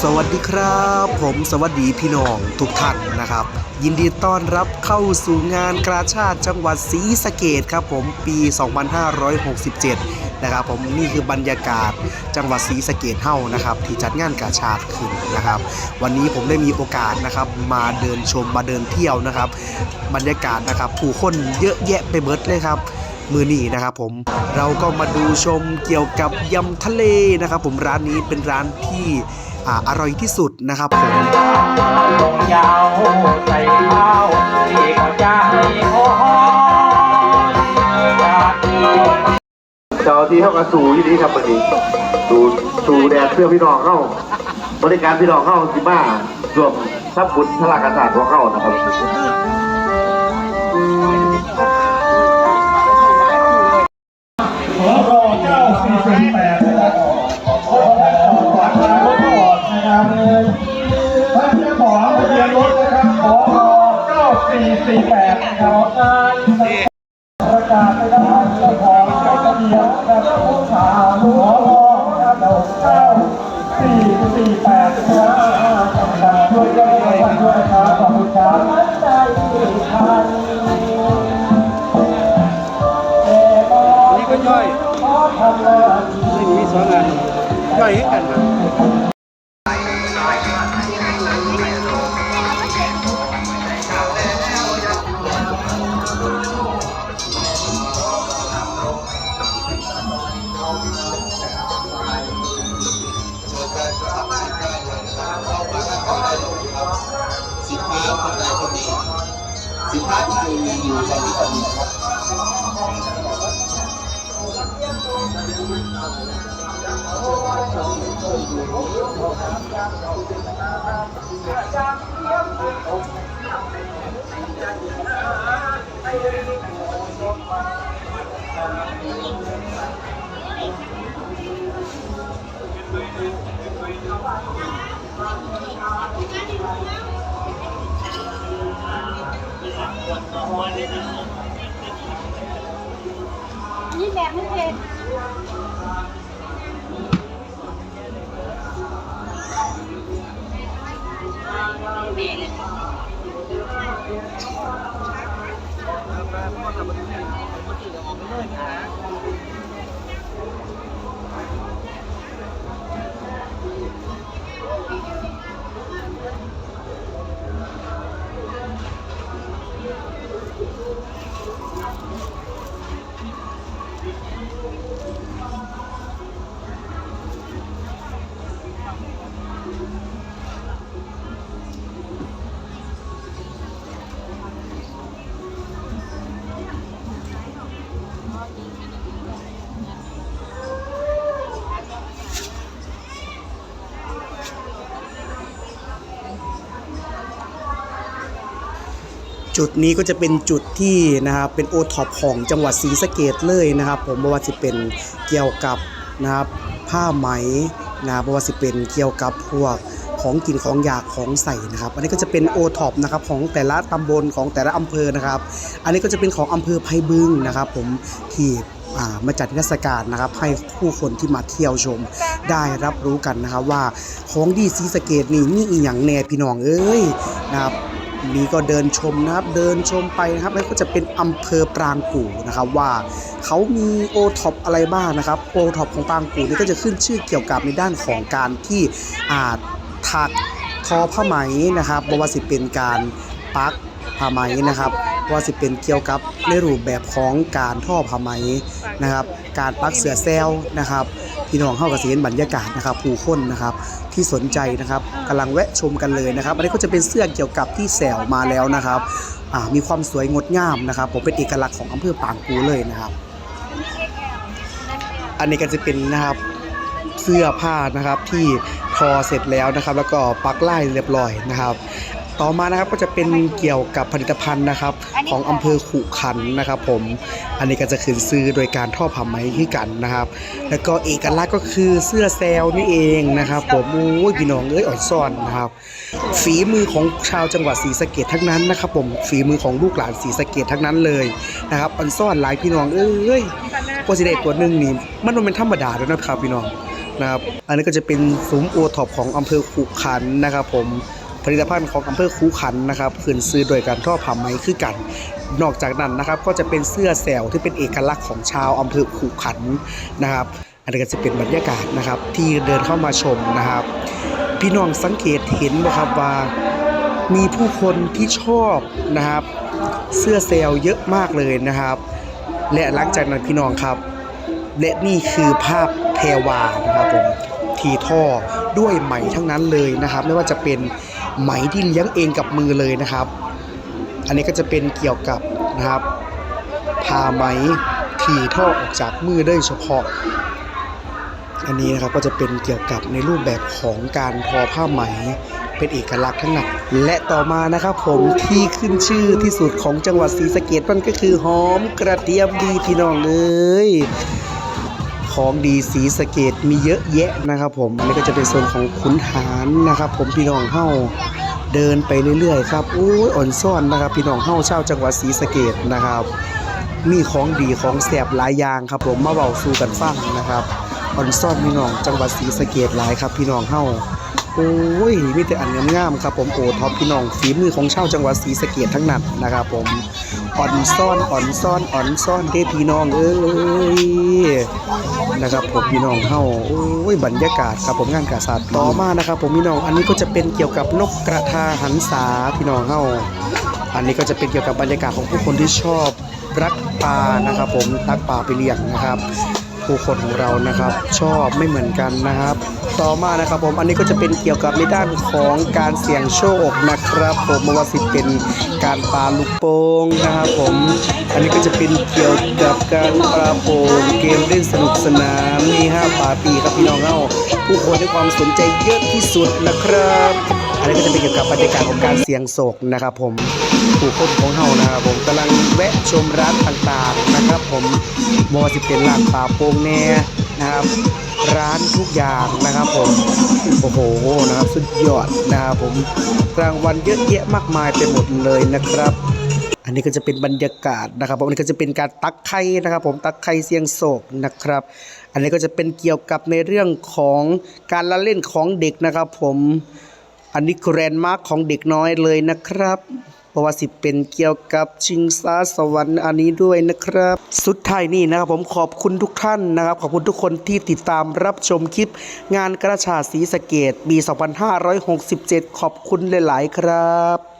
สวัสดีครับ ผมสวัสดีพี่น้องทุกท่านนะครับ ยินดีต้อนรับเข้าสู่งานกาชาติจังหวัดศรีสะเกดครับผมปี 2567 นะครับผมนี่คือบรรยากาศจังหวัดศรีสะเกดเฮ้านะครับที่จัดงานกาชาติขึ้นนะครับ วันนี้ผมได้มีโอกาสนะครับมาเดินชมมาเดินเที่ยวนะครับ บรรยากาศนะครับผู้คนเยอะแยะไปเบิดเลยครับมือนี้นะครับผมเราก็มาดูชมเกี่ยวกับยำทะเลนะครับ ผมร้านนี้เป็นร้านที่ อ่าอร่อยที่สุดนะครับผมยาวใส่ข้าวที่ก็จะให้หอยจากนี้เจ้าที่เข้ากับสู่ที่นี้ครับวันนี้สู่สู่แดดเพื่อพี่น้องเข้าบริการพี่น้องเข้าสิบ้ารวมทรัพย์บุญพลากาศาสตร์ของเข้านะครับขอรอเจ้าสี่สิบแปด สี่สี่แปดนะครับประกาศไปได้เจ้าของเจ้าทะเบียนนะครับผู้ขาวขอรอนะครับเก้าสี่สี่แปดนะครับช่วยกันด้วยครับขอบคุณครับใจทันนี่ก็ย่อยนี่มีสองอันย่อยให้กันครับ อยู่ตอนนี้ก็มีครับ นี่แบบไม่เผ็ด จุดนี้ก็จะเป็นจุดที่นะครับเป็นโอท็อปของจังหวัดศรีสะเกดเลยนะครับ ผมไม่ว่าจะเป็นเกี่ยวกับนะครับผ้าไหมนะครับไม่ว่าจะเป็นเกี่ยวกับพวกของกินของอยากของใส่นะครับ อันนี้ก็จะเป็นโอท็อปนะครับของแต่ละตำบลของแต่ละอำเภอนะครับ อันนี้ก็จะเป็นของอำเภอไพบึงนะครับ ผมที่ามาจัดนิทรรศการนะครับ ให้ผู้คนที่มาเที่ยวชมได้รับรู้กันนะครับว่าของดีศรีสะเกดนี่มีอีหยังแน่พี่น้องเอ้ยนะครับ นี้ก็เดินชมนะครับ เดินชมไปนะครับแล้วก็จะเป็นอำเภอปรางกู่นะครับว่าเขามีโอท็อปอะไรบ้างนะครับโอท็อปของปรางกู่นี่ก็จะขึ้นชื่อเกี่ยวกับในด้านของการที่อาจถักทอผ้าไหมนะครับบ่ว่าสิเป็นการปักผ้าไหมนะครับ ว่าสิเป็นเกี่ยวกับในรูปแบบของการท่อผ้าไหมนะครับ การปักเสือแซลนะครับพี่น้องเข้ากับเสียนบรรยากาศนะครับ ผู้คนนะครับที่สนใจนะครับกำลังแวะชมกันเลยนะครับอันนี้ก็จะเป็นเสื้อเกี่ยวกับที่แสวมาแล้วนะครับมีความสวยงดงามนะครับ ผมเป็นเอกลักษณ์ของอำเภอปางกูเลยนะครับ อันนี้ก็จะเป็นนะครับเสื้อผ้านะครับที่ทอเสร็จแล้วนะครับ แล้วก็ปักไล่เรียบร้อยนะครับ ต่อมานะครับก็จะเป็นเกี่ยวกับผลิตภัณฑ์นะครับของอำเภอขุขันธ์นะครับ ผม อันนี้ก็จะขึ้นซื้อโดยการทอผ้าไหมที่กันนะครับ แล้วก็เอกลักษณ์ก็คือเสื้อแซลนี่เองนะครับ ผมโอ้ยพี่น้องเอ้ยอ่อนซ่อนนะครับ ฝีมือของชาวจังหวัดศรีสะเกดทั้งนั้นนะครับ ผมฝีมือของลูกหลานศรีสะเกดทั้งนั้นเลยนะครับอ่อนซ่อนหลายพี่น้องเอ้ยกว่าสิได้ตัวหนึงนี่มันบ่แมันเป็นธรรมดาแล้วนะครับพี่น้องนะครับ อันนี้ก็จะเป็นซุ้มโอท็อปของอำเภอคูขันนะครับ ผม ผลิตภัณฑ์ของอำเภอคูขันนะครับขึ้นซื้อโดยการท่อผ้าไหมคือกัน นอกจากนั้นนะครับก็จะเป็นเสื้อแซวที่เป็นเอกลักษณ์ของชาวอำเภอคูขันนะครับอันนี้ก็จะเป็นบรรยากาศนะครับที่เดินเข้ามาชมนะครับ พี่น้องสังเกตเห็นไหมครับว่ามีผู้คนที่ชอบนะครับ เสื้อเซลเยอะมากเลยนะครับ และหลังจากนั้นพี่น้องครับ และนี่คือภาพแพรวานะครับผมทีท่อด้วยไหมทั้งนั้นเลยนะครับ ไม่ว่าจะเป็น ไหมที่เลี้ยงเองกับมือเลยนะครับ อันนี้ก็จะเป็นเกี่ยวกับนะครับผ้าไหมทีท่อออกจากมือโดยเฉพาะ อันนี้นะครับก็จะเป็นเกี่ยวกับในรูปแบบของการทอผ้าไหมเป็นเอกลักษณ์ทั้งนั้นและต่อมานะครับผมที่ขึ้นชื่อที่สุดของจังหวัดศรีสะเกดมันก็คือหอมกระเทียมดีพี่น้องเอ้ย ของดีศรีสะเกดมีเยอะแยะนะครับ ผมอันนี้ก็จะเป็นโซนของขุนหารนะครับ ผมพี่น้องเฮ้าเดินไปเรื่อยๆครับอู้ยอ่อนซ่อนนะครับ พี่น้องเฮ้าชาจังหวัดศรีสะเกดนะครับ มีของดีของแสบหลายอย่างครับ ผมมาเบาสู่กันฟังนะครับอ่อนซ่อนพี่น้องจังหวัดศรีสะเกดหลายครับ พี่น้องเฮาโอ้ยมีแต่อันงามๆครับ ผมโอท็อปพี่น้องฝีมือของเช่าจังหวัดศรีสะเกดทั้งนั้นนะครับ ผม อ่อนซ่อนอ่อนซ่อนอ่อนซ่อนเด้พี่น้องเอ้ยนะครับผมพี่น้องเฮาโอ้ยบรรยากาศครับผมงานกาศาสตร์ต่อมานะครับ ผมพี่น้องอันนี้ก็จะเป็นเกี่ยวกับนกกระทาหันษาพี่น้องเฮาอันนี้ก็จะเป็นเกี่ยวกับบรรยากาศของผู้คนที่ชอบรักปลานะครับ ผมตักปลาไปเลี้ยงนะครับ ผู้คนของเรานะครับ ชอบไม่เหมือนกันนะครับ ต่อมานะครับผมอันนี้ก็จะเป็นเกี่ยวกับในด้านของการเสี่ยงโชคนะครับผมไม่ว่าสิเป็นการปาลูกโป่งนะครับผมอันนี้ก็จะเป็นเกี่ยวกับการปาโป่งเกมเล่นสนุกสนานนี่ฮะปาปีครับพี่น้องเฮาผู้คนให้ความสนใจเยอะที่สุดนะครับ อันนี้ก็จะเป็นเกี่ยวกับบรรยากาศของการเสี่ยงโศกนะครับผมผู้คนของเฮานะครับผมกำลังแวะชมร้านต่างๆนะครับ ผมบว่าสิเป็นร้านปลาโป่งแน่นะครับร้านทุกอย่างนะครับผมโอ้โหนะครับสุดยอดนะครับผมรางวัลเยอะแยะมากมายไปหมดเลยนะครับ อันนี้ก็จะเป็นบรรยากาศนะครับผมอันนี้ก็จะเป็นการตักไข่นะครับ ผมตักไข่เสียงโศกนะครับ อันนี้ก็จะเป็นเกี่ยวกับในเรื่องของการละเล่นของเด็กนะครับ ผม อันนี้แกรนด์มาร์คของเด็กน้อยเลยนะครับเพราะว่าสิเป็นเกี่ยวกับชิงซาสวรรค์อันนี้ด้วยนะครับ สุดท้ายนี่นะครับผมขอบคุณทุกท่านนะครับ ขอบคุณทุกคนที่ติดตามรับชมคลิป งานกระชาศีสะเกดปี 2567 ขอบคุณหลาย ๆ ครับ